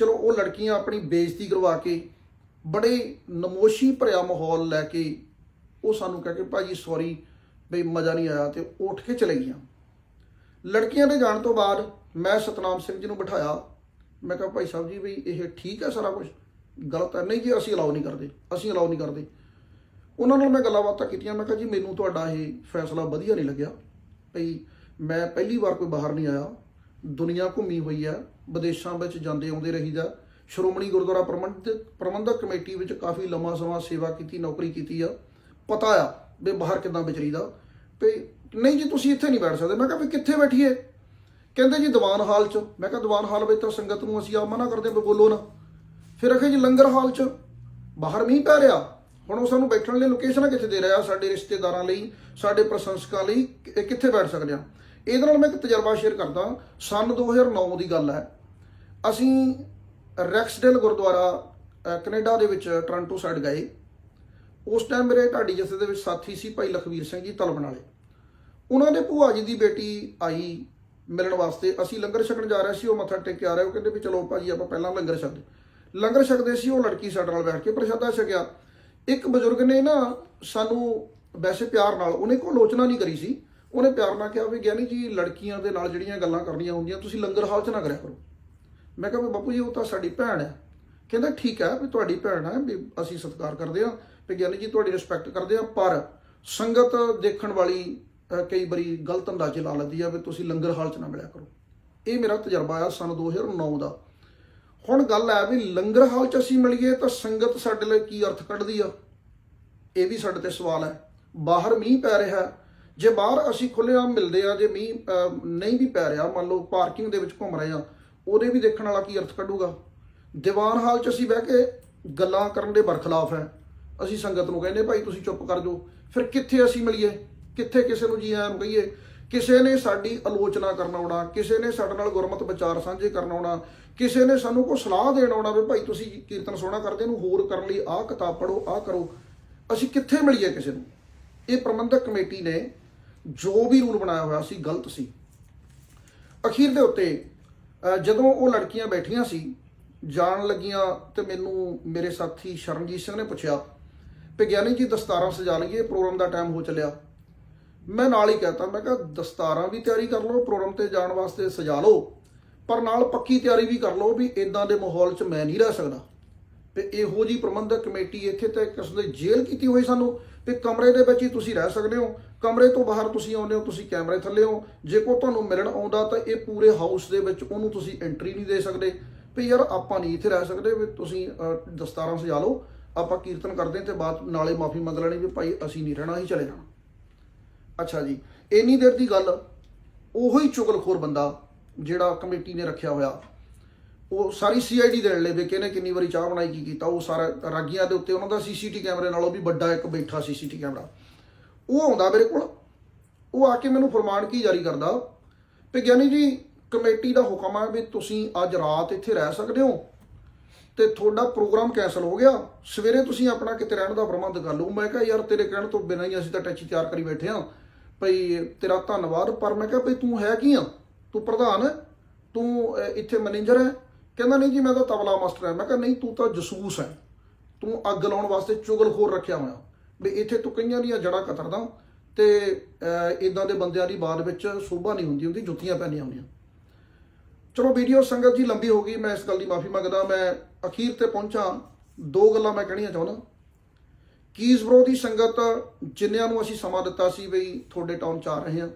ਚਲੋ ਉਹ ਲੜਕੀਆਂ ਆਪਣੀ ਬੇਇੱਜ਼ਤੀ ਕਰਵਾ ਕੇ ਬੜੇ ਨਮੋਸ਼ੀ ਭਰਿਆ ਮਾਹੌਲ ਲੈ ਕੇ ਉਹ ਸਾਨੂੰ ਕਹਿ ਕੇ, ਭਾਜੀ ਸੌਰੀ ਬਈ ਮਜ਼ਾ ਨਹੀਂ ਆਇਆ। ਤੇ ਉੱਠ ਕੇ ਚਲੇ ਗਈਆਂ। ਲੜਕੀਆਂ ਦੇ ਜਾਣ ਤੋਂ ਬਾਅਦ ਮੈਂ ਸਤਨਾਮ ਸਿੰਘ ਜੀ ਨੂੰ ਬਿਠਾਇਆ। ਮੈਂ ਕਿਹਾ, ਭਾਈ ਸਾਹਿਬ ਜੀ ਵੀ ਇਹ ਠੀਕ ਹੈ ਸਾਰਾ ਕੁਝ ਗਲਤ ਹੈ? ਨਹੀਂ ਜੀ, ਅਸੀਂ ਅਲਾਉ ਨਹੀਂ ਕਰਦੇ। ਅਸੀਂ ਅਲਾਉ ਨਹੀਂ ਕਰਦੇ। ਉਹਨਾਂ ਨਾਲ ਮੈਂ ਗੱਲਾਂ ਬਾਤਾਂ ਕੀਤੀਆਂ। ਮੈਂ ਕਿਹਾ, ਜੀ, ਮੈਨੂੰ ਤੁਹਾਡਾ ਇਹ ਫੈਸਲਾ ਵਧੀਆ ਨਹੀਂ ਲੱਗਿਆ। ਭਈ ਮੈਂ ਪਹਿਲੀ ਵਾਰ ਕੋਈ ਬਾਹਰ ਨਹੀਂ ਆਇਆ। ਦੁਨੀਆ ਘੁੰਮੀ ਹੋਈ ਆ, ਵਿਦੇਸ਼ਾਂ ਵਿੱਚ ਜਾਂਦੇ ਆਉਂਦੇ ਰਹੀਦਾ। ਸ਼੍ਰੋਮਣੀ ਗੁਰਦੁਆਰਾ ਪ੍ਰਬੰਧਕ ਪ੍ਰਬੰਧਕ ਕਮੇਟੀ ਵਿੱਚ ਕਾਫੀ ਲੰਮਾ ਸਮਾਂ ਸੇਵਾ ਕੀਤੀ, ਨੌਕਰੀ ਕੀਤੀ ਆ। ਪਤਾ ਆ ਵੀ ਬਾਹਰ ਕਿੱਦਾਂ ਵਿਚਰੀਦਾ ਵੀ ਨਹੀਂ ਜੀ, ਤੁਸੀਂ ਇੱਥੇ ਨਹੀਂ ਬੈਠ ਸਕਦੇ। ਮੈਂ ਕਿਹਾ ਵੀ ਕਿੱਥੇ ਬੈਠੀਏ? ਕਹਿੰਦੇ ਜੀ, ਦੀਵਾਨ ਹਾਲ 'ਚ। ਮੈਂ ਕਿਹਾ, ਦੀਵਾਨ ਹਾਲ ਵਿੱਚ ਤਾਂ ਸੰਗਤ ਨੂੰ ਅਸੀਂ ਆ ਮਨਾ ਕਰਦੇ ਹਾਂ ਵੀ ਬੋਲੋ ਨਾ। ਫਿਰ ਅਖੇ ਜੀ, ਲੰਗਰ ਹਾਲ 'ਚ। ਬਾਹਰ ਮੀਂਹ ਪੈ ਰਿਹਾ। ਹੁਣ ਉਹ ਸਾਨੂੰ ਬੈਠਣ ਲਈ ਲੋਕੇਸ਼ਨਾਂ ਕਿੱਥੇ ਦੇ ਰਿਹਾ? ਸਾਡੇ ਰਿਸ਼ਤੇਦਾਰਾਂ ਲਈ, ਸਾਡੇ ਪ੍ਰਸ਼ੰਸਕਾਂ ਲਈ, ਕਿ- ਕਿੱਥੇ ਬੈਠ ਸਕਦੇ ਆ ਇਹਦੇ ਨਾਲ ਮੈਂ ਇੱਕ ਤਜਰਬਾ ਸ਼ੇਅਰ ਕਰਦਾ ਸਨ 2009 ਦੀ ਗੱਲ ਹੈ। ਅਸੀਂ ਰੈਕਸਡੇਲ ਗੁਰਦੁਆਰਾ ਅ, ਕੈਨੇਡਾ ਦੇ ਵਿੱਚ ਟੋਰਾਂਟੋ ਸਾਈਡ ਗਏ। ਉਸ ਟਾਈਮ ਮੇਰੇ ਢਾਡੀ ਜਥੇ ਦੇ ਵਿੱਚ ਸਾਥੀ ਸੀ ਭਾਈ ਲਖਵੀਰ ਸਿੰਘ ਜੀ ਤਲਬਣ ਵਾਲੇ। ਉਹਨਾਂ ਦੇ ਭੂਆ ਜੀ ਦੀ ਬੇਟੀ ਆਈ ਮਿਲਣ ਵਾਸਤੇ। ਅਸੀਂ ਲੰਗਰ ਛਕਣ ਜਾ ਰਹੇ ਸੀ ਉਹ ਮੱਥਾ ਟੇਕ ਕੇ ਆ ਰਹੇ। ਉਹ ਕਹਿੰਦੇ ਵੀ ਚਲੋ ਭਾਜੀ ਆਪਾਂ ਪਹਿਲਾਂ ਲੰਗਰ ਛਕਦੇ। ਲੰਗਰ ਛਕਦੇ ਸੀ ਉਹ ਲੜਕੀ ਸਾਡੇ ਨਾਲ ਬੈਠ ਕੇ ਪ੍ਰਸ਼ਾਦਾ ਛਕਿਆ। ਇੱਕ ਬਜ਼ੁਰਗ ਨੇ ਨਾ ਸਾਨੂੰ ਵੈਸੇ ਪਿਆਰ ਨਾਲ ਉਹਨੇ ਕੋਈ ਆਲੋਚਨਾ ਨਹੀਂ ਕਰੀ ਸੀ। ਉਹਨੇ ਪਿਆਰ ਨਾਲ ਕਿਹਾ ਵੀ ਗਿਆਨੀ ਜੀ, ਲੜਕੀਆਂ ਦੇ ਨਾਲ ਜਿਹੜੀਆਂ ਗੱਲਾਂ ਕਰਨੀਆਂ ਹੁੰਦੀਆਂ, ਤੁਸੀਂ ਲੰਗਰ ਹਾਲ 'ਚ ਨਾ ਕਰਿਆ ਕਰੋ। ਮੈਂ ਕਿਹਾ ਵੀ ਬਾਪੂ ਜੀ, ਉਹ ਤਾਂ ਸਾਡੀ ਭੈਣ ਹੈ ਕਹਿੰਦਾ, ਠੀਕ ਹੈ ਵੀ ਤੁਹਾਡੀ ਭੈਣ ਹੈ ਵੀ ਅਸੀਂ ਸਤਿਕਾਰ ਕਰਦੇ ਹਾਂ, ਵੀ ਗਿਆਨੀ ਜੀ ਤੁਹਾਡੀ ਰਿਸਪੈਕਟ ਕਰਦੇ ਹਾਂ, ਪਰ ਸੰਗਤ ਦੇਖਣ ਵਾਲੀ ਕਈ ਵਾਰੀ ਗਲਤ ਅੰਦਾਜ਼ੇ ਲਾ ਲੈਂਦੀ ਆ ਵੀ ਤੁਸੀਂ ਲੰਗਰ ਹਾਲ 'ਚ ਨਾ ਮਿਲਿਆ ਕਰੋ। ਇਹ ਮੇਰਾ ਤਜਰਬਾ ਆ ਸਨ 2009 ਦਾ। ਹੁਣ ਗੱਲ ਹੈ ਵੀ ਲੰਗਰ ਹਾਲ 'ਚ ਅਸੀਂ ਮਿਲੀਏ ਤਾਂ ਸੰਗਤ ਸਾਡੇ ਲਈ ਕੀ ਅਰਥ ਕੱਢਦੀ ਆ? ਇਹ ਵੀ ਸਾਡੇ ਤੇ ਸਵਾਲ ਹੈ। ਬਾਹਰ ਮੀਂਹ ਪੈ ਰਿਹਾ ਜੇ ਬਾਹਰ ਅਸੀਂ ਖੁੱਲ੍ਹੇਆਮ ਮਿਲਦੇ ਆ ਜੇ ਮੀਂਹ ਅਹ, ਨਹੀਂ ਵੀ ਪੈ ਰਿਹਾ ਮੰਨ ਲਓ ਪਾਰਕਿੰਗ ਦੇ ਵਿੱਚ ਘੁੰਮ ਰਹੇ ਆ ਉਹਦੇ ਵੀ ਦੇਖਣ ਵਾਲਾ ਕੀ ਅਰਥ ਕੱਢੂਗਾ? ਦੀਵਾਨ ਹਾਲ 'ਚ ਅਸੀਂ ਬਹਿ ਕੇ ਗੱਲਾਂ ਕਰਨ ਦੇ ਬਰਖਲਾਫ ਹੈ। ਅਸੀਂ ਸੰਗਤ ਨੂੰ ਕਹਿੰਦੇ ਭਾਈ ਤੁਸੀਂ ਚੁੱਪ ਕਰ ਜਾਓ। ਫਿਰ ਕਿੱਥੇ ਅਸੀਂ ਮਿਲੀਏ? ਕਿੱਥੇ ਕਿਸੇ ਨੂੰ ਜੀ ਆਇਆਂ ਕਹੀਏ? ਕਿਸੇ ਨੇ ਸਾਡੀ ਆਲੋਚਨਾ ਕਰਨ ਆਉਣਾ ਕਿਸੇ ਨੇ ਸਾਡੇ ਨਾਲ ਗੁਰਮਤ ਵਿਚਾਰ ਸਾਂਝੇ ਕਰਨ ਆਉਣਾ ਕਿਸੇ ਨੇ ਸਾਨੂੰ ਕੋਈ ਸਲਾਹ ਦੇਣ ਆਉਣਾ ਵੀ ਭਾਈ ਤੁਸੀਂ ਕੀਰਤਨ ਸੋਹਣਾ ਕਰਦੇ ਨੂੰ ਹੋਰ ਕਰਨ ਲਈ ਆਹ ਕਿਤਾਬ ਪੜ੍ਹੋ ਆਹ ਕਰੋ। ਅਸੀਂ ਕਿੱਥੇ ਮਿਲੀਏ ਕਿਸੇ ਨੂੰ? ਇਹ ਪ੍ਰਬੰਧਕ ਕਮੇਟੀ ਨੇ ਜੋ ਵੀ ਰੂਲ ਬਣਾਇਆ ਹੋਇਆ ਸੀ, ਗਲਤ ਸੀ। ਅਖੀਰ ਦੇ ਉੱਤੇ ਜਦੋਂ ਉਹ ਲੜਕੀਆਂ ਬੈਠੀਆਂ ਸੀ, ਜਾਣ ਲੱਗੀਆਂ ਤੇ ਮੈਨੂੰ ਮੇਰੇ ਸਾਥੀ ਸ਼ਰਨਜੀਤ ਸਿੰਘ ਨੇ ਪੁੱਛਿਆ ਵੀ ਗਿਆਨੀ ਜੀ, ਦਸਤਾਰਾਂ ਸਜਾ ਲਈਏ, ਪ੍ਰੋਗਰਾਮ ਦਾ ਟਾਈਮ ਹੋ ਚੱਲਿਆ। ਮੈਂ ਨਾਲ ਹੀ ਕਹਤਾ, ਮੈਂ ਕਿਹਾ, ਦਸਤਾਰਾਂ ਵੀ ਤਿਆਰੀ ਕਰ ਲਓ, ਪ੍ਰੋਗਰਾਮ ਤੇ ਜਾਣ ਵਾਸਤੇ ਸਜਾ ਲਓ, ਪਰ ਨਾਲ ਪੱਕੀ ਤਿਆਰੀ ਵੀ ਕਰ ਲਓ ਵੀ ਇਦਾਂ ਦੇ ਮਾਹੌਲ 'ਚ ਮੈਂ ਨਹੀਂ ਰਹਿ ਸਕਦਾ। ਤੇ ਇਹੋ ਜੀ ਪ੍ਰਬੰਧਕ ਕਮੇਟੀ ਇੱਥੇ ਤਾਂ ਇੱਕ ਕਿਸਮ ਦੀ ਜੇਲ੍ਹ ਕੀਤੀ ਹੋਈ ਸਾਨੂੰ ਵੀ ਕਮਰੇ ਦੇ ਵਿੱਚ ਹੀ ਤੁਸੀਂ ਰਹਿ ਸਕਦੇ ਹੋ। ਕਮਰੇ ਤੋਂ ਬਾਹਰ ਤੁਸੀਂ ਆਉਂਦੇ ਹੋ, ਤੁਸੀਂ ਕੈਮਰੇ ਥੱਲੇ ਹੋ। ਜੇ ਕੋ ਤੁਹਾਨੂੰ ਮਿਲਣ ਆਉਂਦਾ ਤਾਂ ਇਹ ਪੂਰੇ ਹਾਊਸ ਦੇ ਵਿੱਚ ਉਹਨੂੰ ਤੁਸੀਂ ਐਂਟਰੀ ਨਹੀਂ ਦੇ ਸਕਦੇ। ਵੀ ਯਾਰ ਆਪਾਂ ਨਹੀਂ ਇੱਥੇ ਰਹਿ ਸਕਦੇ, ਵੀ ਤੁਸੀਂ ਦਸਤਾਰਾਂ ਸਜਾ ਲਓ, ਆਪਾਂ ਕੀਰਤਨ ਕਰਦੇ ਹਾਂ ਤੇ ਬਾਅਦ ਨਾਲੇ ਮਾਫੀ ਮੰਗ ਲੈਣੀ ਵੀ ਭਾਈ ਅਸੀਂ ਨਹੀਂ ਰਹਿਣਾ ਹੀ ਚਲੇ ਜਾਣਾ। ਅੱਛਾ ਜੀ, ਇੰਨੀ ਦੇਰ ਦੀ ਗੱਲ, ਉਹੋ ਹੀ ਚੁਗਲਖੋਰ ਬੰਦਾ ਜਿਹੜਾ ਕਮੇਟੀ ਨੇ ਰੱਖਿਆ ਹੋਇਆ। ਉਹ ਸਾਰੀ ਸੀਆਈਡੀ ਦੇਣ ਲਈ ਵੀ ਕਿਹਨੇ ਕਿੰਨੀ ਵਾਰੀ ਚਾਹ ਬਣਾਈ, ਕੀ ਕੀਤਾ, ਉਹ ਸਾਰਾ ਰਾਗੀਆਂ ਦੇ ਉੱਤੇ ਉਹਨਾਂ ਦਾ ਸੀਸੀਟੀ ਕੈਮਰੇ ਨਾਲੋਂ ਵੀ ਵੱਡਾ ਇੱਕ ਬੈਠਾ ਸੀਸੀਟੀ ਕੈਮਰਾ। ਉਹ ਆਉਂਦਾ ਮੇਰੇ ਕੋਲ, ਉਹ ਆ ਕੇ ਮੈਨੂੰ ਫਰਮਾਨ ਕੀ ਜਾਰੀ ਕਰਦਾ, ਵੀ ਗਿਆਨੀ ਜੀ, ਕਮੇਟੀ ਦਾ ਹੁਕਮ ਹੈ ਵੀ ਤੁਸੀਂ ਅੱਜ ਰਾਤ ਇੱਥੇ ਰਹਿ ਸਕਦੇ ਹੋ ਤੇ ਤੁਹਾਡਾ ਪ੍ਰੋਗਰਾਮ ਕੈਨਸਲ ਹੋ ਗਿਆ, ਸਵੇਰੇ ਤੁਸੀਂ ਆਪਣਾ ਕਿਤੇ ਰਹਿਣ ਦਾ ਪ੍ਰਬੰਧ ਕਰ ਲਓ। ਮੈਂ ਕਿਹਾ, ਯਾਰ ਤੇਰੇ ਕਹਿਣ ਤੋਂ ਬਿਨਾਂ ਹੀ ਅਸੀਂ ਤਾਂ ਟੈਚੀ ਤਿਆਰ ਕਰੀ ਬੈਠੇ ਹਾਂ। ਭਈ ਤੇਰਾ ਧੰਨਵਾਦ, ਪਰ ਮੈਂ ਕਿਹਾ, ਭਈ ਤੂੰ ਹੈ ਕੀ ਆ? ਤੂੰ ਪ੍ਰਧਾਨ ਹੈ, ਤੂੰ ਇੱਥੇ ਮੈਨੇਜਰ ਹੈ। ਕਹਿੰਦਾ ਨਹੀਂ ਜੀ ਮੈਂ ਤਾਂ ਤਬਲਾ ਮਾਸਟਰ ਹਾਂ। ਮੈਂ ਕਿਹਾ ਨਹੀਂ, ਤੂੰ ਤਾਂ ਜਸੂਸ ਹੈ। ਤੂੰ ਅੱਗ ਲਾਉਣ ਵਾਸਤੇ ਚੁਗਲਖੋਰ ਰੱਖਿਆ ਹੋਇਆ। ਵੀ ਇੱਥੇ ਤੂੰ ਕਈਆਂ ਦੀਆਂ ਜੜਾਂ ਕਤਰਦਾ ਤੇ ਇਦਾਂ ਦੇ ਬੰਦਿਆਂ ਦੀ ਬਾਅਦ ਵਿੱਚ ਸੋਭਾ ਨਹੀਂ ਹੁੰਦੀ ਹੁੰਦੀ, ਜੁੱਤੀਆਂ ਪੈਣੀਆਂ ਹੁੰਦੀਆਂ। ਚਲੋ ਵੀਡੀਓ ਸੰਗਤ ਜੀ ਲੰਬੀ ਹੋ ਗਈ, ਮੈਂ ਇਸ ਗੱਲ ਦੀ ਮਾਫੀ ਮੰਗਦਾ। ਮੈਂ ਅਖੀਰ ਤੇ ਪਹੁੰਚਾ। ਦੋ ਗੱਲਾਂ ਮੈਂ ਕਹਿਣੀਆਂ ਚਾਹੁੰਦਾ। ਕੀਜ਼ ਵਿਰੋਧੀ ਸੰਗਤ ਜਿਨ੍ਹਾਂ ਨੂੰ ਅਸੀਂ ਸਮਾਂ ਦਿੱਤਾ ਸੀ ਬਈ ਤੁਹਾਡੇ ਟਾਊਨ ਚ ਆ ਰਹੇ ਹਾਂ,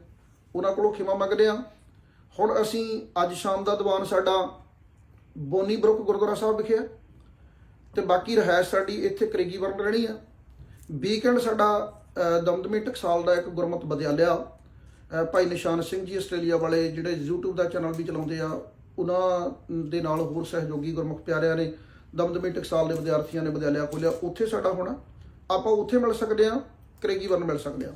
ਉਹਨਾਂ ਕੋਲੋਂ ਖਿਮਾ ਮੰਗਦੇ ਹਾਂ। ਹੁਣ ਅਸੀਂ ਅੱਜ ਸ਼ਾਮ ਦਾ ਦੀਵਾਨ ਸਾਡਾ ਬੋਨੀ ਬਰੁਕ ਗੁਰਦੁਆਰਾ ਸਾਹਿਬ ਵਿਖੇ ਆ। ਤੇ ਬਾਕੀ ਰਹਿائش ਸਾਡੀ ਇੱਥੇ ਕਰੇਗੀ ਵਰਗ ਰਹਿਣੀ ਆ। ਵੀਕਐਂਡ ਸਾਡਾ ਦਮਦਮੀ ਟਕਸਾਲ ਦਾ ਇੱਕ ਗੁਰਮਤ ਬਦਿਆਲਿਆ। ਭਾਈ ਨਿਸ਼ਾਨ ਸਿੰਘ ਜੀ ਆਸਟ੍ਰੇਲੀਆ ਵਾਲੇ ਜਿਹੜੇ YouTube ਦਾ ਚੈਨਲ ਵੀ ਚਲਾਉਂਦੇ ਆ, ਉਹਨਾਂ ਦੇ ਨਾਲ ਹੋਰ ਸਹਿਯੋਗੀ ਗੁਰਮੁਖ ਪਿਆਰਿਆਂ ਨੇ ਦਮਦਮੀ ਟਕਸਾਲ ਦੇ ਵਿਦਿਆਰਥੀਆਂ ਨੇ ਵਿਦਿਆਲਿਆ ਖੋਲਿਆ ਉੱਥੇ ਸਾਡਾ ਹੋਣਾ। ਆਪਾਂ ਉੱਥੇ ਮਿਲ ਸਕਦੇ ਆ ਕਰੇਗੀ ਵਰਨ ਮਿਲ ਸਕਦੇ ਆ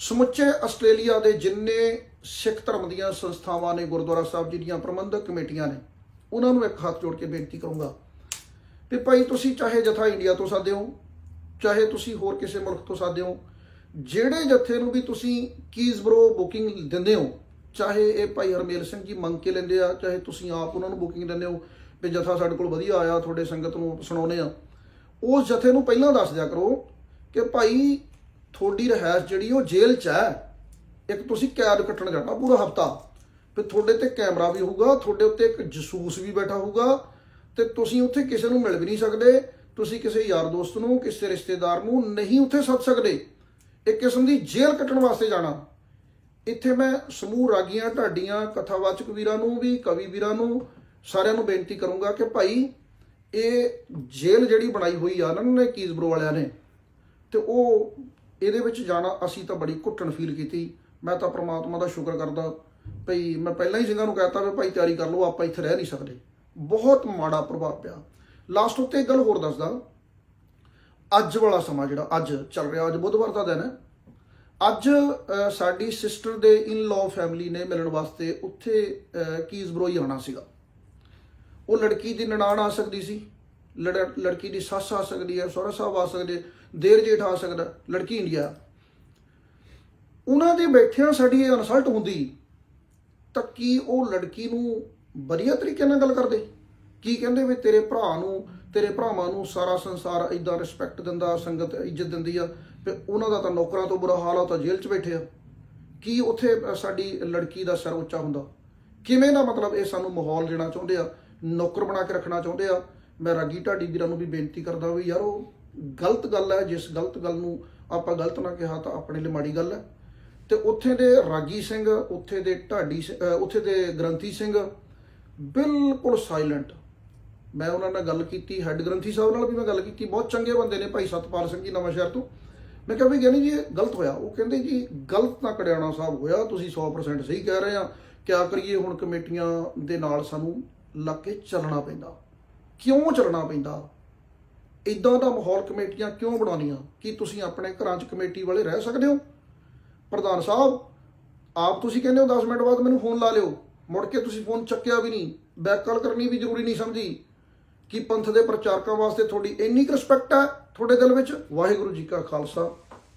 ਸਮੁੱਚੇ ਆਸਟ੍ਰੇਲੀਆ ਦੇ ਜਿੰਨੇ ਸਿੱਖ ਧਰਮ ਦੀਆਂ ਸੰਸਥਾਵਾਂ ਨੇ, ਗੁਰਦੁਆਰਾ ਸਾਹਿਬ ਜੀ ਦੀਆਂ ਪ੍ਰਬੰਧਕ ਕਮੇਟੀਆਂ ਨੇ ਉਹਨਾਂ ਨੂੰ ਇੱਕ ਹੱਥ ਜੋੜ ਕੇ ਬੇਨਤੀ ਕਰੂੰਗਾ ਤੇ ਭਾਈ ਤੁਸੀਂ ਚਾਹੇ ਜਥਾ ਇੰਡੀਆ ਤੋਂ ਸਾਦੇ ਹੋ, ਚਾਹੇ ਤੁਸੀਂ ਹੋਰ ਕਿਸੇ ਮੁਲਕ ਤੋਂ ਸਾਦੇ ਹੋ, ਜਿਹੜੇ ਜਥੇ ਨੂੰ ਵੀ ਤੁਸੀਂ ਕੀਜ਼ ਬਰੋ ਬੁਕਿੰਗ ਦਿੰਦੇ ਹੋ, ਚਾਹੇ ਇਹ ਭਾਈ ਹਰਮੇਲ ਸਿੰਘ ਜੀ ਮੰਗ ਕੇ ਲੈਂਦੇ ਆ, ਚਾਹੇ ਤੁਸੀਂ ਆਪ ਉਹਨਾਂ ਨੂੰ ਬੁਕਿੰਗ ਦਿੰਦੇ ਹੋ ਵੀ ਜਥਾ ਸਾਡੇ ਕੋਲ ਵਧੀਆ ਆਇਆ, ਤੁਹਾਡੇ ਸੰਗਤ ਨੂੰ ਸੁਣਾਉਨੇ ਆ, ਉਸ ਜਥੇ ਨੂੰ ਪਹਿਲਾਂ ਦੱਸ ਦਿਆ ਕਰੋ ਕਿ ਭਾਈ ਤੁਹਾਡੀ ਰਹਿائش ਜਿਹੜੀ ਉਹ ਜੇਲ੍ਹ 'ਚ ਹੈ, ਇੱਕ ਤੁਸੀਂ ਕੈਦ ਕੱਟਣ ਜਾਣਾ ਪੂਰਾ ਹਫਤਾ। ਫਿਰ ਤੁਹਾਡੇ ਤੇ ਕੈਮਰਾ ਵੀ ਹੋਊਗਾ, ਤੁਹਾਡੇ ਉੱਤੇ ਇੱਕ ਜਸੂਸ ਵੀ ਬੈਠਾ ਹੋਊਗਾ ਤੇ ਤੁਸੀਂ ਉੱਥੇ ਕਿਸੇ ਨੂੰ ਮਿਲ ਵੀ ਨਹੀਂ ਸਕਦੇ, ਤੁਸੀਂ ਕਿਸੇ ਯਾਰ ਦੋਸਤ ਨੂੰ, ਕਿਸੇ ਰਿਸ਼ਤੇਦਾਰ ਨੂੰ ਨਹੀਂ ਉੱਥੇ ਸੱਦ ਸਕਦੇ। ਇੱਕ ਕਿਸਮ ਦੀ ਜੇਲ੍ਹ ਕੱਟਣ ਵਾਸਤੇ ਜਾਣਾ। ਇੱਥੇ ਮੈਂ ਸਮੂਹ ਰਾਗੀਆਂ, ਢਾਡੀਆਂ, ਕਥਾਵਾਚਕ ਵੀਰਾਂ ਨੂੰ ਵੀ, ਕਵੀ ਵੀਰਾਂ ਨੂੰ ਸਾਰਿਆਂ ਨੂੰ ਬੇਨਤੀ ਕਰੂੰਗਾ ਕਿ ਭਾਈ, ਇਹ ਜੇਲ੍ਹ ਜਿਹੜੀ ਬਣਾਈ ਹੋਈ ਆ ਨਾ ਨੇ ਕੀਜ਼ਬਰੋ ਵਾਲਿਆਂ ਨੇ, ਤੇ ਉਹ ਇਹਦੇ ਵਿੱਚ ਜਾਣਾ, ਅਸੀਂ ਤਾਂ ਬੜੀ ਘੁੱਟਣ ਫੀਲ ਕੀਤੀ। ਮੈਂ ਤਾਂ ਪ੍ਰਮਾਤਮਾ ਦਾ ਸ਼ੁਕਰ ਕਰਦਾ। ਭਈ ਮੈਂ ਪਹਿਲਾਂ ਹੀ ਸਿੰਘਾਂ ਨੂੰ ਕਹਿਤਾ ਵੀ ਭਾਈ ਤਿਆਰੀ ਕਰ ਲਓ ਆਪਾਂ ਇੱਥੇ ਰਹਿ ਨਹੀਂ ਸਕਦੇ। ਬਹੁਤ ਮਾੜਾ ਪ੍ਰਭਾਵ ਪਿਆ। ਲਾਸਟ ਉੱਤੇ ਇੱਕ ਗੱਲ ਹੋਰ ਦੱਸਦਾ। ਅੱਜ ਵਾਲਾ ਸਮਾਂ ਜਿਹੜਾ ਅੱਜ ਚੱਲ ਰਿਹਾ ਅੱਜ ਬੁੱਧਵਾਰ ਦਾ ਦਿਨ ਹੈ। ਅੱਜ ਸਾਡੀ ਸਿਸਟਰ ਦੇ ਇਨ ਲਾਅ ਫੈਮਿਲੀ ਨੇ ਮਿਲਣ ਵਾਸਤੇ ਉੱਥੇ ਅ, ਕੀਜ਼ਬਰੋਈ ਆਉਣਾ ਸੀਗਾ। ਉਹ ਲੜਕੀ ਦੀ ਨਨਾਣ ਆ ਸਕਦੀ ਸੀ ਲੜ- ਲੜਕੀ ਦੀ ਸੱਸ ਆ ਸਕਦੀ ਹੈ ਸਹੁਰਾ ਸਾਹਿਬ ਆ ਸਕਦੇ ਦੇਰ ਜੇਠ ਆ ਸਕਦਾ ਲੜਕੀ ਇੰਡੀਆ। ਉਹਨਾਂ ਦੇ ਬੈਠਿਆਂ ਸਾਡੀ ਇਹ ਇਨਸਲਟ ਹੁੰਦੀ ਤਾਂ ਕੀ ਉਹ ਲੜਕੀ ਨੂੰ ਵਧੀਆ ਤਰੀਕੇ ਨਾਲ ਗੱਲ ਕਰਦੇ? ਕੀ ਕਹਿੰਦੇ ਵੀ ਤੇਰੇ ਭਰਾ ਨੂੰ, ਤੇਰੇ ਭਰਾਵਾਂ ਨੂੰ ਸਾਰਾ ਸੰਸਾਰ ਇਦਾਂ ਰਿਸਪੈਕਟ ਦਿੰਦਾ, ਸੰਗਤ ਇੱਜ਼ਤ ਦਿੰਦੀ ਆ, ਤੇ ਉਹਨਾਂ ਦਾ ਤਾਂ ਨੌਕਰਾਂ ਤੋਂ ਬੁਰਾ ਹਾਲ ਆ ਤਾਂ ਜੇਲ੍ਹ 'ਚ ਬੈਠੇ ਆ। ਕੀ ਉੱਥੇ ਸਾਡੀ ਲੜਕੀ ਦਾ ਸਰ ਉੱਚਾ ਹੁੰਦਾ? ਕਿਵੇਂ ਦਾ ਮਤਲਬ ਇਹ ਸਾਨੂੰ ਮਾਹੌਲ ਦੇਣਾ ਚਾਹੁੰਦੇ ਆ, ਨੌਕਰ ਬਣਾ ਕੇ ਰੱਖਣਾ ਚਾਹੁੰਦੇ ਆ? ਮੈਂ ਰਾਗੀ ਢਾਡੀ ਵੀਰਾਂ ਨੂੰ ਵੀ ਬੇਨਤੀ ਕਰਦਾ ਵੀ ਯਾਰ ਉਹ ਗਲਤ ਗੱਲ ਹੈ, ਜਿਸ ਗਲਤ ਗੱਲ ਨੂੰ ਆਪਾਂ ਗਲਤ ਨਾ ਕਿਹਾ ਤਾਂ ਆਪਣੇ ਲਈ ਮਾੜੀ ਗੱਲ ਹੈ। ਤੇ ਉੱਥੇ ਦੇ ਰਾਗੀ ਸਿੰਘ, ਉੱਥੇ ਦੇ ਢਾਡੀ ਉੱਥੇ ਦੇ ਗ੍ਰੰਥੀ ਸਿੰਘ ਬਿਲਕੁਲ ਸਾਇਲੈਂਟ ਮੈਂ ਉਹਨਾਂ ਨਾਲ ਗੱਲ ਕੀਤੀ ਹੈੱਡ ਗ੍ਰੰਥੀ ਸਾਹਿਬ ਨਾਲ ਵੀ ਮੈਂ ਗੱਲ ਕੀਤੀ, ਬਹੁਤ ਚੰਗੇ ਬੰਦੇ ਨੇ ਭਾਈ ਸਤਪਾਲ ਸਿੰਘ ਜੀ ਨਵਾਂ ਸ਼ਹਿਰ ਤੋਂ। ਮੈਂ ਕਿਹਾ ਵੀ ਗਿਆਨੀ ਜੀ, ਇਹ ਗਲਤ ਹੋਇਆ। ਉਹ ਕਹਿੰਦੇ ਜੀ, ਗਲਤ ਤਾਂ ਕੜਿਆਣਾ ਸਾਹਿਬ ਹੋਇਆ, ਤੁਸੀਂ 100% ਸਹੀ ਕਹਿ ਰਹੇ ਆ। ਕਿਆ ਕਰੀਏ ਹੁਣ ਕਮੇਟੀਆਂ ਦੇ ਨਾਲ ਸਾਨੂੰ ਲੱਗ ਕੇ ਚੱਲਣਾ ਪੈਂਦਾ। ਕਿਉਂ ਚੱਲਣਾ ਪੈਂਦਾ? ਇਦਾਂ ਦਾ ਮਾਹੌਲ ਕਮੇਟੀਆਂ ਕਿਉਂ ਬਣਾਉਣੀਆਂ? ਕੀ ਤੁਸੀਂ ਆਪਣੇ ਘਰਾਂ 'ਚ ਕਮੇਟੀ ਵਾਲੇ ਰਹਿ ਸਕਦੇ ਹੋ? ਪ੍ਰਧਾਨ ਸਾਹਿਬ, ਆਪ ਤੁਸੀਂ ਕਹਿੰਦੇ ਹੋ 10 ਮਿੰਟ ਬਾਅਦ ਮੈਨੂੰ ਫੋਨ ਲਾ ਲਿਓ। ਮੁੜ ਕੇ ਤੁਸੀਂ ਫੋਨ ਚੱਕਿਆ ਵੀ ਨਹੀਂ। ਬੈਕ ਕਾਲ ਕਰਨੀ ਵੀ ਜ਼ਰੂਰੀ ਨਹੀਂ ਸਮਝੀ। ਕਿ ਪੰਥ ਦੇ ਪ੍ਰਚਾਰਕਾਂ ਵਾਸਤੇ ਤੁਹਾਡੀ ਇੰਨੀ ਕੁ ਰਿਸਪੈਕਟ ਹੈ ਤੁਹਾਡੇ ਦਿਲ ਵਿੱਚ? ਵਾਹਿਗੁਰੂ ਜੀ ਕਾ ਖਾਲਸਾ,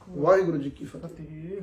ਵਾਹਿਗੁਰੂ ਜੀ ਕੀ ਫਤਿਹ। ਫਤਿਹ।